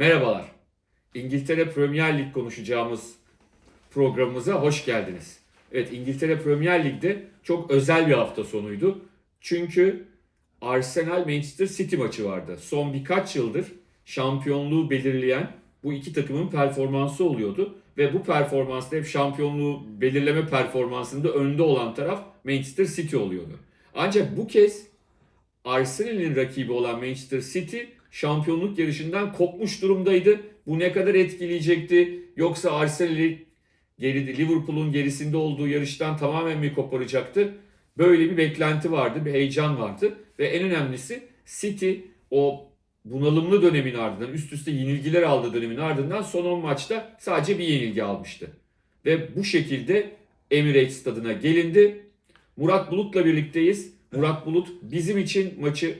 Merhabalar. İngiltere Premier Lig konuşacağımız programımıza hoş geldiniz. Evet İngiltere Premier Lig'de çok özel bir hafta sonuydu. Çünkü Arsenal Manchester City maçı vardı. Son birkaç yıldır şampiyonluğu belirleyen bu iki takımın performansı oluyordu. Ve bu performansta hep şampiyonluğu belirleme performansında önde olan taraf Manchester City oluyordu. Ancak bu kez Arsenal'in rakibi olan Manchester City şampiyonluk yarışından kopmuş durumdaydı. Bu ne kadar etkileyecekti? Yoksa Arsenal'i geride Liverpool'un gerisinde olduğu yarıştan tamamen mi koparacaktı? Böyle bir beklenti vardı, bir heyecan vardı ve en önemlisi City o bunalımlı dönemin ardından üst üste yenilgiler aldığı dönemin ardından son 10 maçta sadece bir yenilgi almıştı. Ve bu şekilde Emirates stadına gelindi. Murat Bulut'la birlikteyiz. Murat Bulut bizim için maçı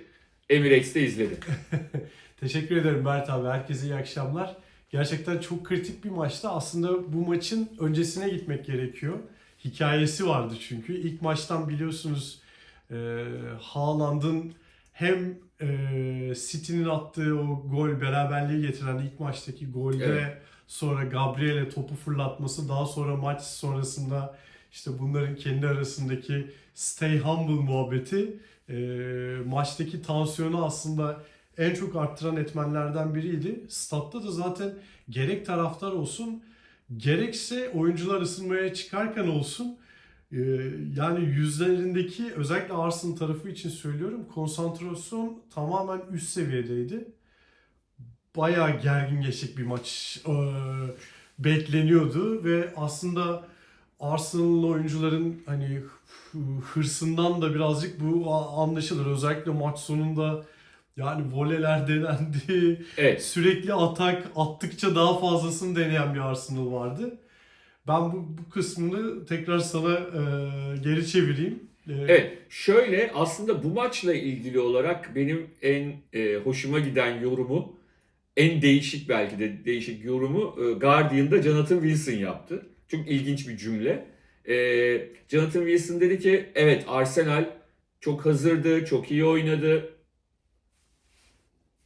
Emirates'te izledi. Teşekkür ederim Mert abi. Herkese iyi akşamlar. Gerçekten çok kritik bir maçtı. Aslında bu maçın öncesine gitmek gerekiyor. Hikayesi vardı çünkü. İlk maçtan biliyorsunuz e, Haaland'ın hem e, City'nin attığı o gol beraberliği getiren ilk maçtaki golde Evet. sonra Gabriel'e topu fırlatması daha sonra maç sonrasında işte bunların kendi arasındaki stay humble muhabbeti e, maçtaki tansiyonu aslında en çok arttıran etmenlerden biriydi. Statta da zaten gerek taraftar olsun gerekse oyuncular ısınmaya çıkarken olsun e, yani yüzlerindeki özellikle Arsenal tarafı için söylüyorum konsantrasyon tamamen üst seviyedeydi. Bayağı gergin geçecek bir maç e, bekleniyordu ve aslında Arsenal'lı oyuncuların hani hırsından da birazcık bu anlaşılır. Özellikle maç sonunda yani voleler denendi. Evet. Sürekli atak attıkça daha fazlasını deneyen bir Arsenal vardı. Ben bu, bu kısmını tekrar sana e, geri çevireyim. E, Evet, şöyle aslında bu maçla ilgili olarak benim en e, hoşuma giden yorumu, en değişik belki de değişik yorumu e, Guardian'da Jonathan Wilson yaptı. Çok ilginç bir cümle. E, Jonathan Wilson dedi ki, evet Arsenal çok hazırdı, çok iyi oynadı,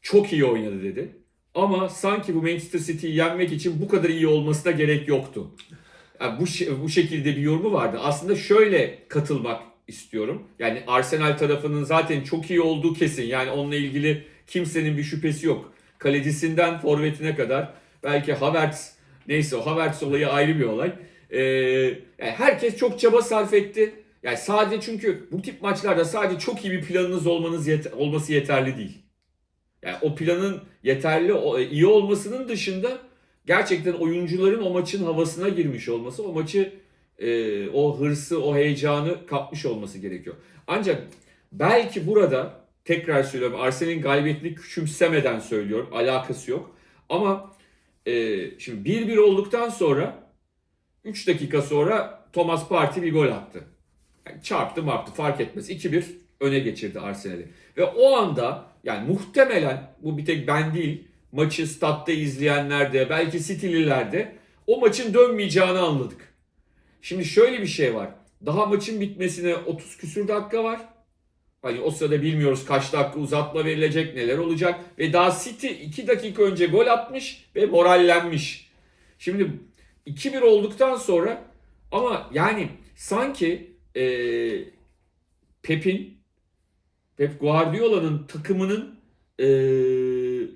çok iyi oynadı dedi. Ama sanki bu Manchester City'yi yenmek için bu kadar iyi olmasına gerek yoktu. Yani bu bu şekilde bir yorumu vardı. Aslında şöyle katılmak istiyorum. Yani Arsenal tarafının zaten çok iyi olduğu kesin. Yani onunla ilgili kimsenin bir şüphesi yok. Kalecisinden forvetine kadar belki Havertz neyse o Havertz olayı ayrı bir olay. Ee, yani herkes çok çaba sarf etti. Yani sadece çünkü bu tip maçlarda sadece çok iyi bir planınız olmanız yet- olması yeterli değil. Yani o planın yeterli o- iyi olmasının dışında gerçekten oyuncuların o maçın havasına girmiş olması, o maçı e, o hırsı, o heyecanı kapmış olması gerekiyor. Ancak belki burada tekrar söylüyorum Arsenal'in galibiyetini küçümsemeden söylüyorum. Alakası yok. Ama e, şimdi 1-1 olduktan sonra 3 dakika sonra Thomas Partey bir gol attı. Yani çarptı marptı fark etmez. 2-1 öne geçirdi Arsenal'i. Ve o anda yani muhtemelen bu bir tek ben değil maçı statta izleyenler de belki City'liler de o maçın dönmeyeceğini anladık. Şimdi şöyle bir şey var. Daha maçın bitmesine 30 küsür dakika var. Hani o sırada bilmiyoruz kaç dakika uzatma verilecek, neler olacak. Ve daha City 2 dakika önce gol atmış ve morallenmiş. Şimdi 2-1 olduktan sonra ama yani sanki eee Pep'in, Pep Guardiola'nın takımının eee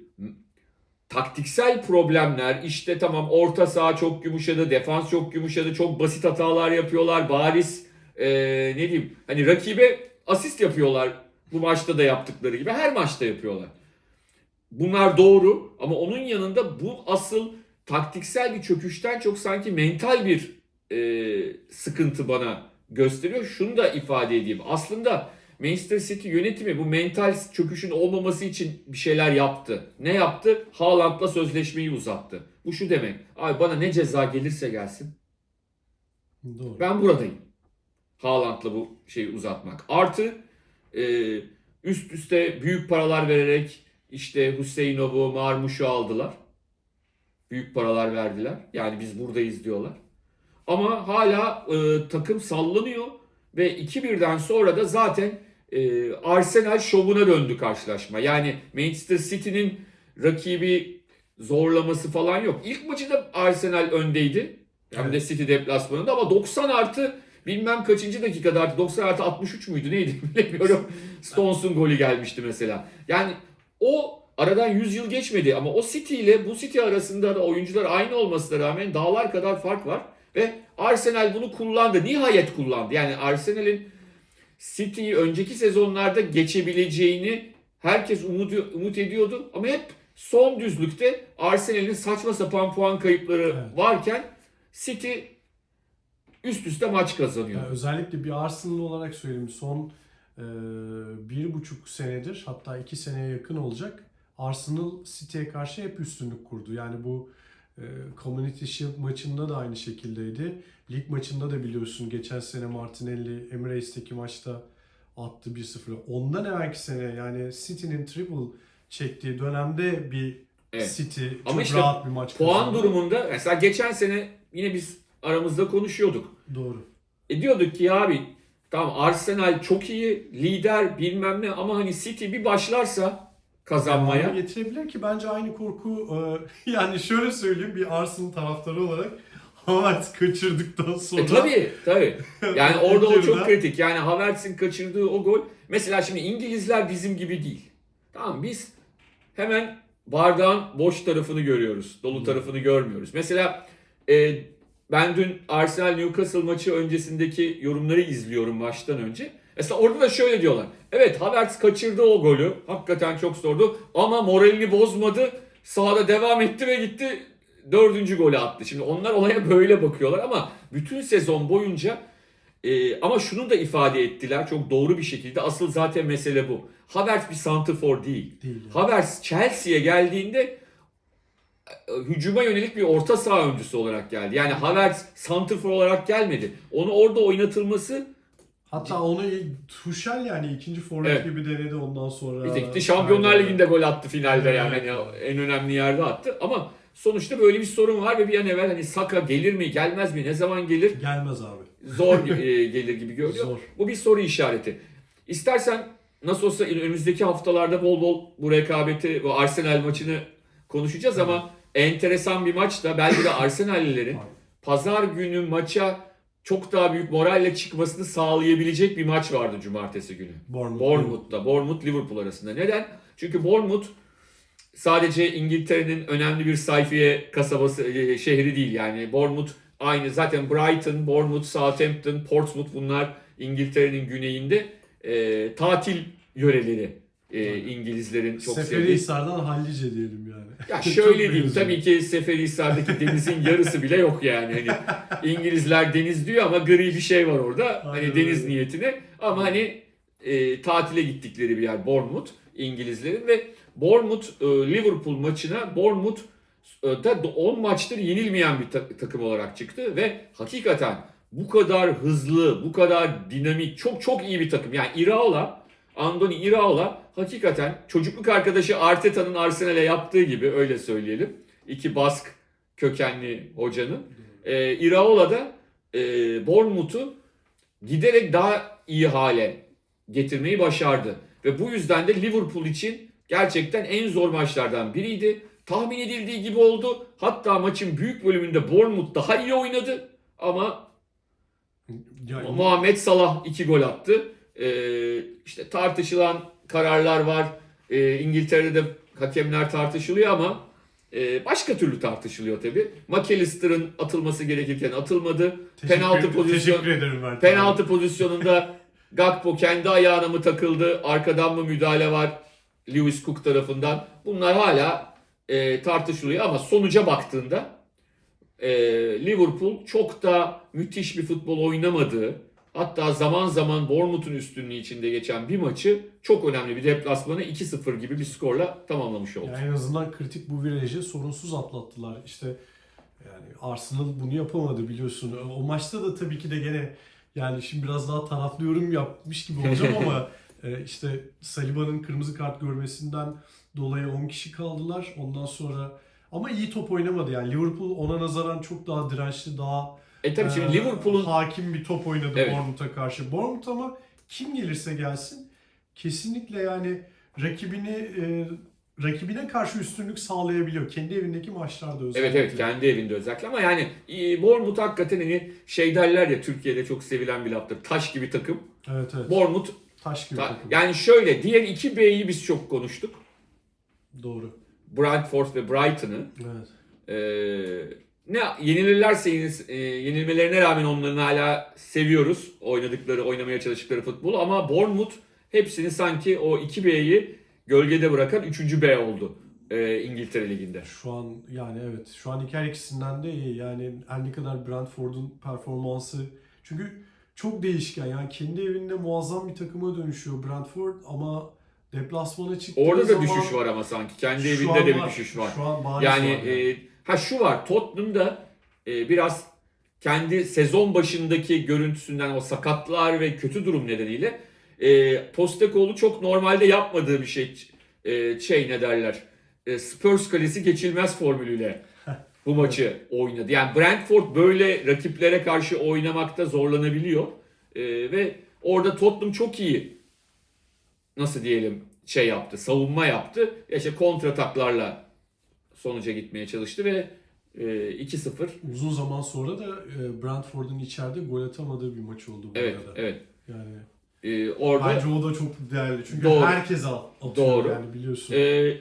taktiksel problemler işte tamam orta saha çok yumuşadı, defans çok yumuşadı, çok basit hatalar yapıyorlar. Bariz eee, ne diyeyim hani rakibe asist yapıyorlar bu maçta da yaptıkları gibi her maçta yapıyorlar. Bunlar doğru ama onun yanında bu asıl taktiksel bir çöküşten çok sanki mental bir eee, sıkıntı bana gösteriyor. Şunu da ifade edeyim. Aslında Manchester City yönetimi bu mental çöküşün olmaması için bir şeyler yaptı. Ne yaptı? Haaland'la sözleşmeyi uzattı. Bu şu demek. Abi bana ne ceza gelirse gelsin. Doğru. Ben buradayım. Haaland'la bu şeyi uzatmak. Artı e, üst üste büyük paralar vererek işte Hüseyinov'u, Marmuş'u aldılar. Büyük paralar verdiler. Yani biz buradayız diyorlar. Ama hala e, takım sallanıyor ve 2-1'den sonra da zaten e, Arsenal şovuna döndü karşılaşma. Yani Manchester City'nin rakibi zorlaması falan yok. İlk maçı da Arsenal öndeydi. Hem de City deplasmanında ama 90 artı bilmem kaçıncı dakikada artı 90 artı 63 müydü neydi bilmiyorum. Stones'un golü gelmişti mesela. Yani o aradan 100 yıl geçmedi ama o City ile bu City arasında da oyuncular aynı olmasına rağmen dağlar kadar fark var. Ve Arsenal bunu kullandı. Nihayet kullandı. Yani Arsenal'in City'yi önceki sezonlarda geçebileceğini herkes umut, umut ediyordu. Ama hep son düzlükte Arsenal'in saçma sapan puan kayıpları Evet. varken City üst üste maç kazanıyor. Yani özellikle bir Arsenal olarak söyleyeyim son e, bir buçuk senedir hatta iki seneye yakın olacak Arsenal City'ye karşı hep üstünlük kurdu. Yani bu e, Community Shield maçında da aynı şekildeydi. Lig maçında da biliyorsun geçen sene Martinelli Emirates'teki maçta attı 1-0. Ondan evvelki sene yani City'nin triple çektiği dönemde bir Evet. City Ama çok işte rahat bir maç Puan kazandı. durumunda mesela geçen sene yine biz aramızda konuşuyorduk. Doğru. E diyorduk ki abi tamam Arsenal çok iyi, lider bilmem ne ama hani City bir başlarsa kazanmaya. Devamı getirebilir ki bence aynı korku e, yani şöyle söyleyeyim bir Arsenal taraftarı olarak Havertz kaçırdıktan sonra E tabii tabii. Yani orada o çok kritik. Yani Havertz'in kaçırdığı o gol. Mesela şimdi İngilizler bizim gibi değil. Tamam biz hemen bardağın boş tarafını görüyoruz. Dolu tarafını görmüyoruz. Mesela e, ben dün Arsenal Newcastle maçı öncesindeki yorumları izliyorum maçtan önce. Mesela orada da şöyle diyorlar. Evet Havertz kaçırdı o golü. Hakikaten çok zordu. Ama moralini bozmadı. Sahada devam etti ve gitti. Dördüncü golü attı. Şimdi onlar olaya böyle bakıyorlar ama bütün sezon boyunca e, ama şunu da ifade ettiler çok doğru bir şekilde. Asıl zaten mesele bu. Havertz bir santrfor değil. değil. yani. Havertz Chelsea'ye geldiğinde hücuma yönelik bir orta saha öncüsü olarak geldi. Yani Havertz santrfor olarak gelmedi. Onu orada oynatılması Hatta onu Tuchel yani ikinci forvet Evet. gibi denedi ondan sonra. bir gitti Şampiyonlar Aynen. Ligi'nde gol attı finalde yani Evet. Hani en önemli yerde attı. Ama sonuçta böyle bir sorun var ve bir an evvel hani Saka gelir mi gelmez mi ne zaman gelir Gelmez abi. zor e, gelir gibi görünüyor. Zor. Bu bir soru işareti. İstersen nasıl olsa önümüzdeki haftalarda bol bol bu rekabeti, bu Arsenal maçını konuşacağız ama enteresan bir maç da belki de Arsenallilerin pazar günü maça çok daha büyük moralle çıkmasını sağlayabilecek bir maç vardı cumartesi günü. Bournemouth. Bournemouth'ta, Bournemouth Liverpool arasında. Neden? Çünkü Bournemouth sadece İngiltere'nin önemli bir sayfiye kasabası, e, şehri değil yani. Bournemouth aynı zaten Brighton, Bournemouth, Southampton, Portsmouth bunlar İngiltere'nin güneyinde e, tatil yöreleri. E, İngilizlerin çok sevdiği. Seferihisar'dan hallice diyelim yani. Ya şöyle diyeyim tabii ki Seferihisar'daki denizin yarısı bile yok yani. Hani İngilizler deniz diyor ama gri bir şey var orada. Hani Aynen deniz öyle. niyetine. Ama hani e, tatile gittikleri bir yer Bournemouth İngilizlerin ve Bournemouth e, Liverpool maçına Bournemouth e, da 10 maçtır yenilmeyen bir ta- takım olarak çıktı ve hakikaten bu kadar hızlı, bu kadar dinamik, çok çok iyi bir takım. Yani Iraola, Andoni Iraola hakikaten çocukluk arkadaşı Arteta'nın Arsenal'e yaptığı gibi öyle söyleyelim. İki Bask kökenli hocanın. E, Iraola da e, Bournemouth'u giderek daha iyi hale getirmeyi başardı. Ve bu yüzden de Liverpool için gerçekten en zor maçlardan biriydi. Tahmin edildiği gibi oldu. Hatta maçın büyük bölümünde Bournemouth daha iyi oynadı. Ama Ya, Muhammed Salah iki gol attı. Ee, işte tartışılan kararlar var. Ee, İngiltere'de hakemler tartışılıyor ama e, başka türlü tartışılıyor tabii. McAllister'ın atılması gerekirken atılmadı. teşekkür- penaltı pozisyon- Teşekkür ederim Mert. Penaltı pozisyonunda Gakpo kendi ayağına mı takıldı? Arkadan mı müdahale var? Lewis Cook tarafından. Bunlar hala e, tartışılıyor ama sonuca baktığında e, Liverpool çok da müthiş bir futbol oynamadığı hatta zaman zaman Bournemouth'un üstünlüğü içinde geçen bir maçı çok önemli bir deplasmanı 2-0 gibi bir skorla tamamlamış oldu. Yani en azından kritik bu virajı sorunsuz atlattılar. İşte yani Arsenal bunu yapamadı biliyorsun. O maçta da tabii ki de gene yani şimdi biraz daha taraflı yorum yapmış gibi olacağım ama e, işte Saliba'nın kırmızı kart görmesinden dolayı 10 kişi kaldılar. Ondan sonra ama iyi top oynamadı yani. Liverpool ona nazaran çok daha dirençli, daha E tabii şimdi e, Liverpool'un hakim bir top oynadı Evet. Bournemouth'a karşı. Bournemouth ama kim gelirse gelsin kesinlikle yani rakibini e, rakibine karşı üstünlük sağlayabiliyor. Kendi evindeki maçlarda özellikle. Evet evet kendi evinde özellikle ama yani e, Bournemouth hakikaten hani şey derler ya Türkiye'de çok sevilen bir laftır. Taş gibi takım. Evet evet. Bournemouth Taş gibi ta- takım. yani şöyle diğer iki B'yi biz çok konuştuk. Doğru. Brentford ve Brighton'ı. Evet. Ee, ne yenilirlerse yenil- e, yenilmelerine rağmen onların hala seviyoruz oynadıkları, oynamaya çalıştıkları futbolu ama Bournemouth hepsini sanki o 2B'yi gölgede bırakan 3. B oldu e, İngiltere Ligi'nde. Şu an yani evet. Şu an iki her ikisinden de iyi. Yani her ne kadar Brentford'un performansı çünkü çok değişken. Yani kendi evinde muazzam bir takıma dönüşüyor Brentford ama deplasmana çıktığı Orada da zaman düşüş var ama sanki. Kendi evinde de bir düşüş var. Şu an Yani var e, ha şu var. Tottenham'da e, biraz kendi sezon başındaki görüntüsünden o sakatlar ve kötü durum nedeniyle e, Postecoglou çok normalde yapmadığı bir şey e, şey ne derler e, Spurs kalesi geçilmez formülüyle bu maçı oynadı. Yani Brentford böyle rakiplere karşı oynamakta zorlanabiliyor E, ve orada Tottenham çok iyi nasıl diyelim şey yaptı, savunma yaptı. Ya İşte kontrataklarla sonuca gitmeye çalıştı ve e, 2-0. Uzun zaman sonra da e, Brentford'un içeride gol atamadığı bir maç oldu bu Evet, arada. evet. Yani E, orada bence o da çok değerli. Çünkü Doğru. herkes at- atıyor Doğru. yani biliyorsun. e,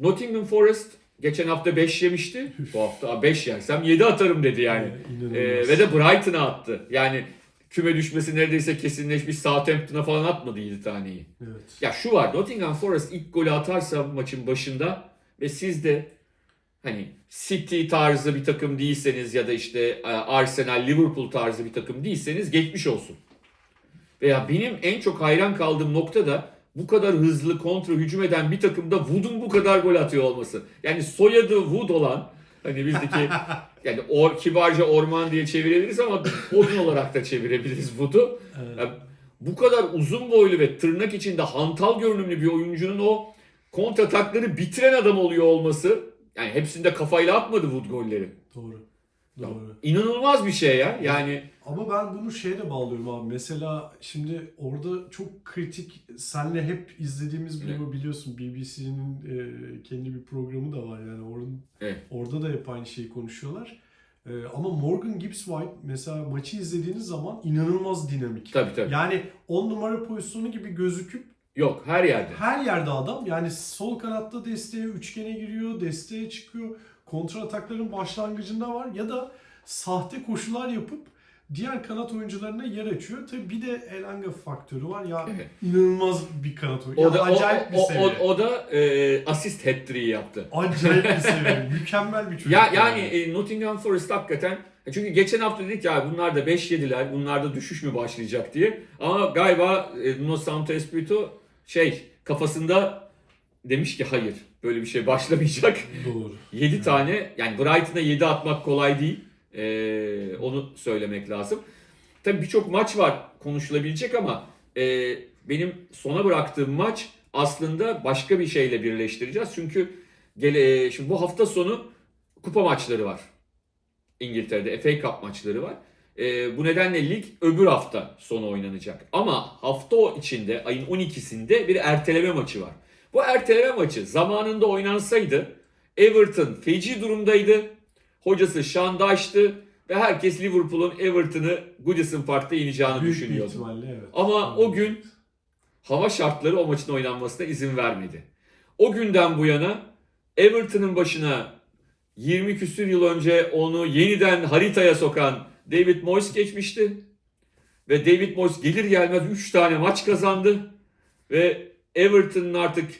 Nottingham Forest geçen hafta 5 yemişti. Bu hafta 5 yersem 7 atarım dedi yani. Ee, inanılmaz. E, ve de Brighton'a attı. Yani küme düşmesi neredeyse kesinleşmiş Southampton'a falan atmadı 7 taneyi. Evet. Ya şu var Nottingham Forest ilk golü atarsa maçın başında ve siz de hani City tarzı bir takım değilseniz ya da işte e, Arsenal, Liverpool tarzı bir takım değilseniz geçmiş olsun. Veya benim en çok hayran kaldığım nokta da bu kadar hızlı kontra hücum eden bir takımda Wood'un bu kadar gol atıyor olması. Yani soyadı Wood olan hani bizdeki yani or, kibarca orman diye çevirebiliriz ama odun olarak da çevirebiliriz Wood'u. Evet. Ya bu kadar uzun boylu ve tırnak içinde hantal görünümlü bir oyuncunun o kontratakları bitiren adam oluyor olması yani hepsinde kafayla atmadı Wood golleri. Doğru. Doğru. İnanılmaz bir şey ya. Yani Ama ben bunu şeye de bağlıyorum abi. Mesela şimdi orada çok kritik, senle hep izlediğimiz bir Evet. biliyorsun BBC'nin e, kendi bir programı da var yani orada, Evet. orada da hep aynı şeyi konuşuyorlar. E, ama Morgan Gibbs White mesela maçı izlediğiniz zaman inanılmaz dinamik. tabii tabii. Yani 10 numara pozisyonu gibi gözüküp Yok her yerde. her yerde adam yani sol kanatta desteğe, üçgene giriyor, desteğe çıkıyor. Kontra atakların başlangıcında var ya da sahte koşular yapıp diğer kanat oyuncularına yer açıyor. Tabii bir de Elanga faktörü var. Ya Evet. inanılmaz bir kanat oyuncu. O da o, acayip bir o, seviye. o, o da e, asist hat-trick'i yaptı. Acayip bir seviye. Mükemmel bir çocuk. Ya yani e, Nottingham Forest hakikaten çünkü geçen hafta dedik ya bunlar da 5 yediler. Bunlarda düşüş mü başlayacak diye. Ama galiba e, Nuno Santo Espirito şey kafasında demiş ki hayır böyle bir şey başlamayacak. Doğru. 7 tane yani Brighton'a 7 atmak kolay değil. Ee, onu söylemek lazım. Tabii birçok maç var konuşulabilecek ama e, benim sona bıraktığım maç aslında başka bir şeyle birleştireceğiz. Çünkü gele, şimdi bu hafta sonu kupa maçları var. İngiltere'de FA Cup maçları var. E, bu nedenle lig öbür hafta sonu oynanacak. Ama hafta o içinde ayın 12'sinde bir erteleme maçı var. Bu erteleme maçı zamanında oynansaydı Everton feci durumdaydı. Hocası Dyche'tı ve herkes Liverpool'un Everton'ı Goodison Park'ta yeneceğini Büyük düşünüyordu. evet. Ama o gün hava şartları o maçın oynanmasına izin vermedi. O günden bu yana Everton'ın başına 20 küsür yıl önce onu yeniden haritaya sokan David Moyes geçmişti. Ve David Moyes gelir gelmez 3 tane maç kazandı. Ve Everton'ın artık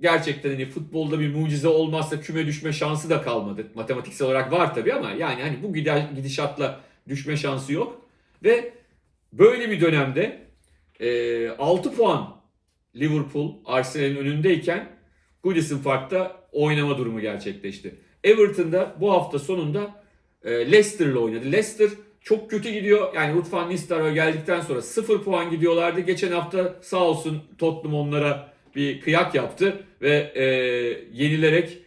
gerçekten hani futbolda bir mucize olmazsa küme düşme şansı da kalmadı. Matematiksel olarak var tabii ama yani hani bu gidişatla düşme şansı yok. Ve böyle bir dönemde e, 6 puan Liverpool Arsenal'in önündeyken Goodison Park'ta oynama durumu gerçekleşti. Everton'da bu hafta sonunda e, Leicester'la oynadı. Leicester çok kötü gidiyor. Yani Ruud van Nistelrooy geldikten sonra 0 puan gidiyorlardı. Geçen hafta sağ olsun Tottenham onlara bir kıyak yaptı ve e, yenilerek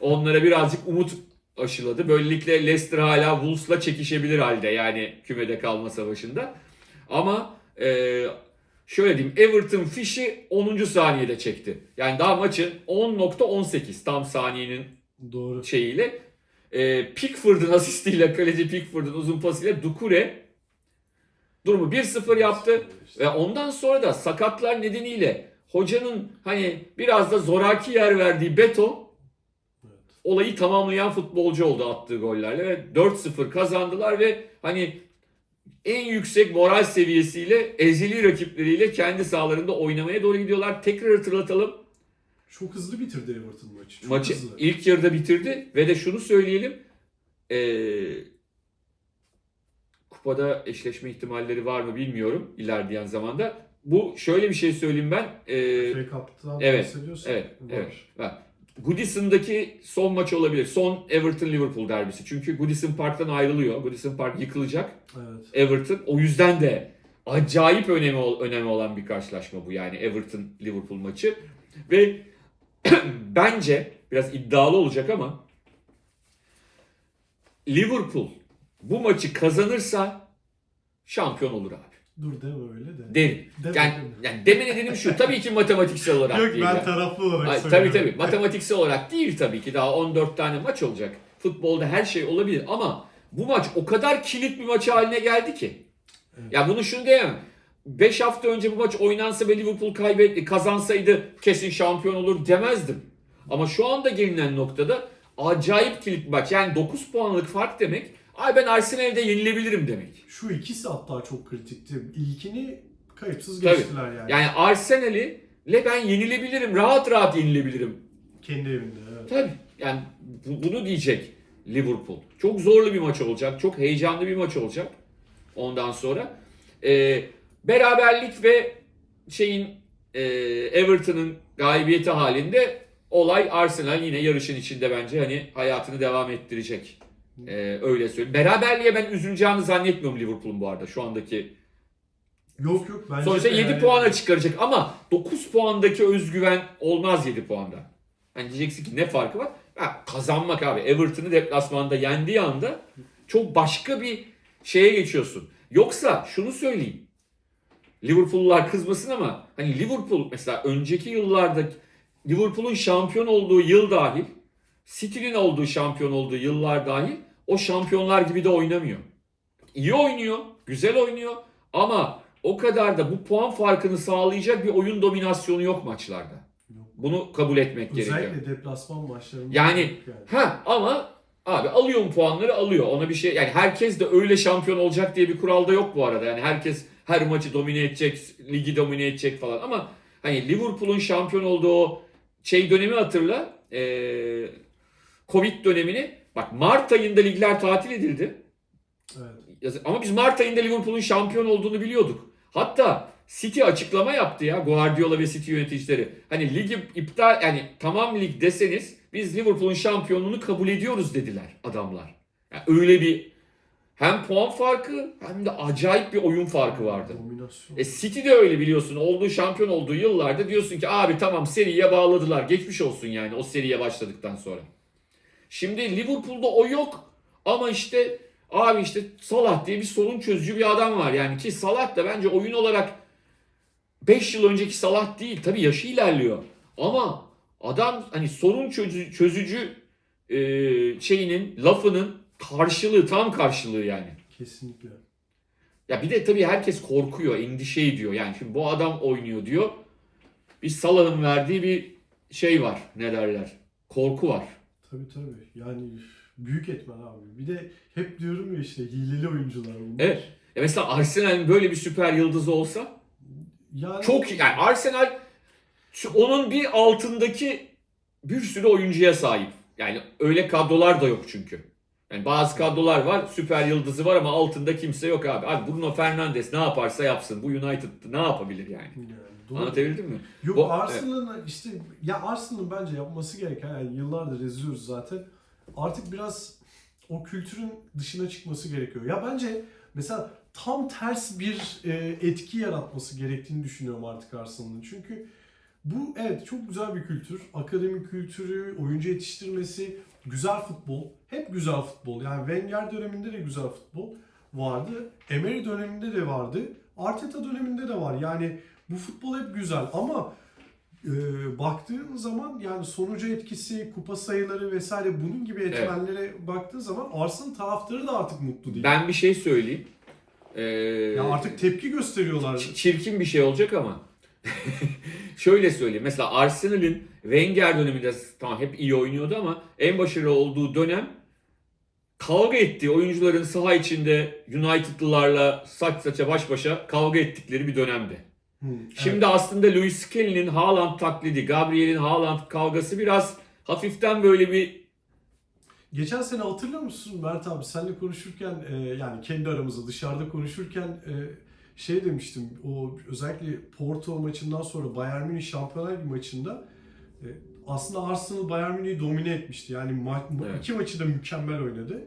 onlara birazcık umut aşıladı. Böylelikle Leicester hala Wolves'la çekişebilir halde yani kümede kalma savaşında. Ama e, şöyle diyeyim Everton fişi 10. saniyede çekti. Yani daha maçın 10.18 tam saniyenin Doğru. şeyiyle e, Pickford'un asistiyle kaleci Pickford'un uzun pasıyla Dukure durumu 1-0 yaptı. Ve ondan sonra da sakatlar nedeniyle hocanın hani biraz da zoraki yer verdiği Beto olayı tamamlayan futbolcu oldu attığı gollerle ve 4-0 kazandılar ve hani en yüksek moral seviyesiyle ezeli rakipleriyle kendi sahalarında oynamaya doğru gidiyorlar. Tekrar hatırlatalım. Çok hızlı bitirdi Everton maçı. Çok Maçı hızlı. ilk yarıda bitirdi ve de şunu söyleyelim. Ee, kupada eşleşme ihtimalleri var mı bilmiyorum ilerleyen zamanda. Bu şöyle bir şey söyleyeyim ben. Ee, FA Cup'tan evet, bahsediyorsan evet, var. evet. Bak, Goodison'daki son maç olabilir. Son Everton-Liverpool derbisi. Çünkü Goodison Park'tan ayrılıyor. Goodison Park yıkılacak. Evet. Everton. O yüzden de acayip önemi önemi olan bir karşılaşma bu yani Everton Liverpool maçı ve bence biraz iddialı olacak ama Liverpool bu maçı kazanırsa şampiyon olur abi. Dur deme öyle de. Derim. Deme, Yani, deme. yani deme nedenim şu. Tabii ki matematiksel olarak Yok değil. ben yani. taraflı olarak Ay, tabii söylüyorum. tabii. Matematiksel olarak değil tabii ki. Daha 14 tane maç olacak. Futbolda her şey olabilir ama bu maç o kadar kilit bir maç haline geldi ki. Evet. Ya bunu şunu diyemem. 5 hafta önce bu maç oynansa ve Liverpool kaybetti, kazansaydı kesin şampiyon olur demezdim. Ama şu anda gelinen noktada acayip kilit maç. Yani 9 puanlık fark demek. Ay ben Arsenal'de yenilebilirim demek. Şu ikisi hatta çok kritikti. İlkini kayıpsız Tabii. geçtiler yani. Yani Arsenal'i ile ben yenilebilirim. Rahat rahat yenilebilirim. Kendi evinde evet. Tabii. Yani bu- bunu diyecek Liverpool. Çok zorlu bir maç olacak. Çok heyecanlı bir maç olacak. Ondan sonra Ee, beraberlik ve şeyin e, Everton'ın galibiyeti halinde olay Arsenal yine yarışın içinde bence hani hayatını devam ettirecek. Ee, öyle söyleyeyim. Beraberliğe ben üzüleceğini zannetmiyorum Liverpool'un bu arada şu andaki. Yok yok bence Sonuçta de 7 yani- puana çıkaracak ama 9 puandaki özgüven olmaz 7 puanda. Hani diyeceksin ki ne farkı var? Ha, kazanmak abi. Everton'ı deplasmanda yendiği anda çok başka bir şeye geçiyorsun. Yoksa şunu söyleyeyim. Liverpool'lular kızmasın ama hani Liverpool mesela önceki yıllarda Liverpool'un şampiyon olduğu yıl dahil City'nin olduğu şampiyon olduğu yıllar dahil o şampiyonlar gibi de oynamıyor. İyi oynuyor, güzel oynuyor ama o kadar da bu puan farkını sağlayacak bir oyun dominasyonu yok maçlarda. Bunu kabul etmek gerekiyor. Özellikle deplasman maçlarında. Yani- yok Ha ama abi alıyor mu puanları alıyor. Ona bir şey yani herkes de öyle şampiyon olacak diye bir kural da yok bu arada. Yani herkes her maçı domine edecek, ligi domine edecek falan ama hani Liverpool'un şampiyon olduğu o şey dönemi hatırla. Ee, Covid dönemini. Bak Mart ayında ligler tatil edildi. Evet. Ama biz Mart ayında Liverpool'un şampiyon olduğunu biliyorduk. Hatta City açıklama yaptı ya Guardiola ve City yöneticileri. Hani ligi iptal yani tamam lig deseniz biz Liverpool'un şampiyonluğunu kabul ediyoruz dediler adamlar. Yani öyle bir hem puan farkı hem de acayip bir oyun farkı vardı. Dominasyon. E City de öyle biliyorsun. Olduğu şampiyon olduğu yıllarda diyorsun ki abi tamam seriye bağladılar. Geçmiş olsun yani o seriye başladıktan sonra. Şimdi Liverpool'da o yok. Ama işte abi işte Salah diye bir sorun çözücü bir adam var. Yani ki Salah da bence oyun olarak 5 yıl önceki Salah değil. Tabii yaşı ilerliyor. Ama adam hani sorun çözücü, çözücü e, şeyinin lafının karşılığı tam karşılığı yani. Kesinlikle. Ya bir de tabii herkes korkuyor, endişe ediyor. Yani şimdi bu adam oynuyor diyor. Bir Salah'ın verdiği bir şey var. Ne derler? Korku var. Tabii tabii. Yani büyük etmen abi. Bir de hep diyorum ya işte hileli oyuncular bunlar. Evet. Ya mesela Arsenal'in böyle bir süper yıldızı olsa Yani çok yani Arsenal onun bir altındaki bir sürü oyuncuya sahip. Yani öyle kadrolar da yok çünkü. Yani bazı kadrolar var, süper yıldızı var ama altında kimse yok abi. Abi Bruno Fernandes ne yaparsa yapsın. Bu United ne yapabilir yani? Doğru. Anlatabildim mi? Yok Bu- Arsenal'ın işte ya Arsenal'ın bence yapması gereken yani yıllardır izliyoruz zaten. Artık biraz o kültürün dışına çıkması gerekiyor. Ya bence mesela tam ters bir e, etki yaratması gerektiğini düşünüyorum artık Arsenal'ın. Çünkü bu evet çok güzel bir kültür. Akademi kültürü, oyuncu yetiştirmesi, güzel futbol. Hep güzel futbol. Yani Wenger döneminde de güzel futbol vardı. Emery döneminde de vardı. Arteta döneminde de var. Yani Bu futbol hep güzel ama e, baktığın zaman yani sonuca etkisi, kupa sayıları vesaire bunun gibi etmenlere baktığın zaman Arsenal taraftarı da artık mutlu değil. Ben bir şey söyleyeyim. Ee, ya artık tepki gösteriyorlar. çirkin bir şey olacak ama şöyle söyleyeyim. Mesela Arsenal'in Wenger döneminde tamam hep iyi oynuyordu ama en başarılı olduğu dönem kavga ettiği oyuncuların saha içinde United'lılarla saç saça baş başa kavga ettikleri bir dönemdi. Şimdi aslında Luis Skelly'nin Haaland taklidi, Gabriel'in Haaland kavgası biraz hafiften böyle bir Geçen sene hatırlıyor musun Mert abi seninle konuşurken e, yani kendi aramızda dışarıda konuşurken e, şey demiştim o özellikle Porto maçından sonra Bayern Münih Şampiyonlar Ligi maçında e, aslında Arsenal Bayern Münih'i domine etmişti. Yani ma- Evet. iki maçı da mükemmel oynadı.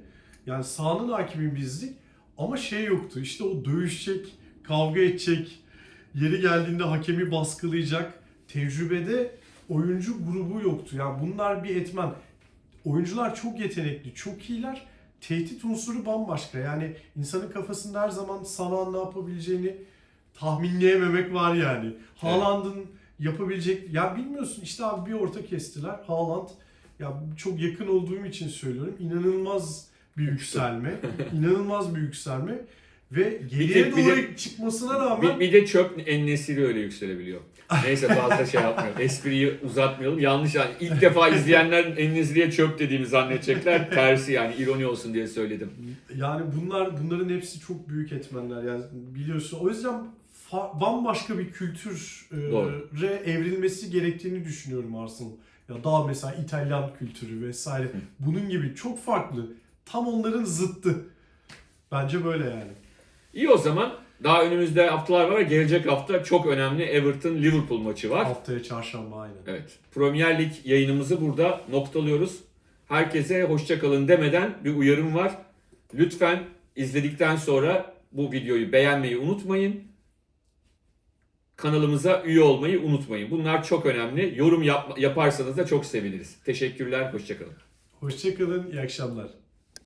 Yani sahanın hakimi bizdik ama şey yoktu işte o dövüşecek, kavga edecek, yeri geldiğinde hakemi baskılayacak tecrübede oyuncu grubu yoktu. Yani bunlar bir etmen. Oyuncular çok yetenekli, çok iyiler. Tehdit unsuru bambaşka. Yani insanın kafasında her zaman Salah'ın ne yapabileceğini tahminleyememek var yani. Haaland'ın yapabilecek... Ya bilmiyorsun işte abi bir orta kestiler. Haaland ya çok yakın olduğum için söylüyorum. İnanılmaz bir yükselme. inanılmaz bir yükselme. Ve geriye bir doğru çıkmasına rağmen bir, bir de çöp en nesili öyle yükselebiliyor. Neyse fazla şey yapmayalım. Espriyi uzatmayalım. Yanlış yani. ilk defa izleyenler en nesiliye çöp dediğimi zannedecekler. Tersi yani ironi olsun diye söyledim. Yani bunlar bunların hepsi çok büyük etmenler yani biliyorsun. O yüzden fa- bambaşka bir Doğru. kültüre evrilmesi gerektiğini düşünüyorum Arsenal. Ya daha mesela İtalyan kültürü vesaire. Bunun gibi çok farklı. Tam onların zıttı. Bence böyle yani. İyi o zaman. Daha önümüzde haftalar var. Gelecek hafta çok önemli Everton-Liverpool maçı var. Haftaya çarşamba aynen. Evet. Premier Lig yayınımızı burada noktalıyoruz. Herkese hoşça kalın demeden bir uyarım var. Lütfen izledikten sonra bu videoyu beğenmeyi unutmayın. Kanalımıza üye olmayı unutmayın. Bunlar çok önemli. Yorum yap- yaparsanız da çok seviniriz. Teşekkürler, hoşça kalın. Hoşçakalın, iyi akşamlar.